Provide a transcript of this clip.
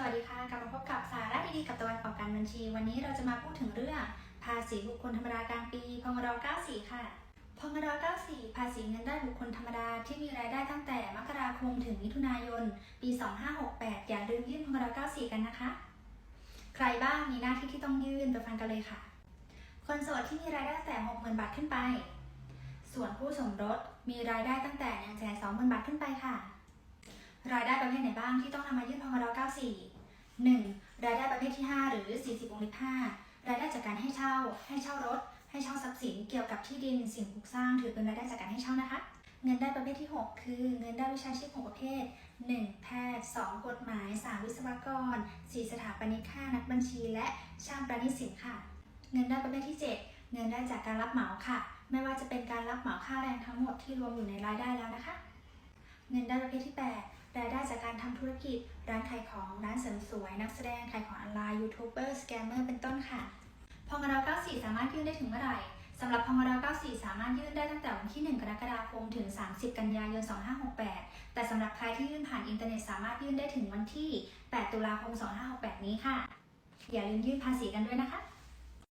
สวัสดีค่ะ กลับมาพบกับสาระดีๆกับตะวันออกการบัญชี วันนี้เราจะมาพูดถึงเรื่อง ภาษีบุคคลธรรมดากลางปีพงร94 ค่ะพงร94 ภาษีเงินได้บุคคลธรรมดาที่มีรายได้ตั้งแต่มกราคมถึงมิถุนายน ปี 2568 อย่าลืมยื่นพงร94 กันนะคะ ใครบ้างมีหน้าที่ที่ต้องยื่นไปฟังกันเลยค่ะ คนโสดที่มีรายได้ตั้งแต่ 60,000 บาทขึ้นไป ส่วนผู้สมรสมีรายได้ตั้งแต่120,000 บาทขึ้นไปค่ะ รายได้ประเภทไหนบ้างที่ต้องนำมายื่นพงร 4 1. รายได้ประเภทที่ 5 หรือ 40วงเล็บ5รายได้จากการให้เช่า ให้เช่ารถ ให้เช่าทรัพย์สินเกี่ยวกับที่ดินสิ่งปลูกสร้างถือเป็นรายได้จากการให้เช่านะคะ เงินได้ประเภทที่ 6 คือ เงินได้วิชาชีพ6ประเภท 1. แพทย์ 2. กฎหมาย 3. วิศวกร 4. สถาปนิกค่านักบัญชี และช่างประณีตสินค่ะ เงินได้ประเภทที่ 7 เงินได้จากการรับเหมาค่ะ ไม่ว่าจะเป็นการรับเหมาค่าแรงทั้งหมดที่รวมอยู่ในรายได้แล้วนะคะ เงินได้ประเภทที่ 8รายได้จากการทำธุรกิจ ร้านขายของ ร้านเสริมสวย นักแสดง ขายของออนไลน์ ยูทูบเบอร์ สแกมเมอร์ เป็นต้นค่ะ พงร94 สามารถยื่นได้ถึงเมื่อไหร่สำหรับพงร94 สามารถยื่นได้ตั้งแต่วันที่ 1 กรกฎาคม ถึง 30 กันยายน 2568 แต่สำหรับใครที่ยื่นผ่านอินเทอร์เน็ตสามารถยื่นได้ถึงวันที่ 8 ตุลาคม 2568 นี้ค่ะ อย่าลืมยื่นภาษีกันด้วยนะคะ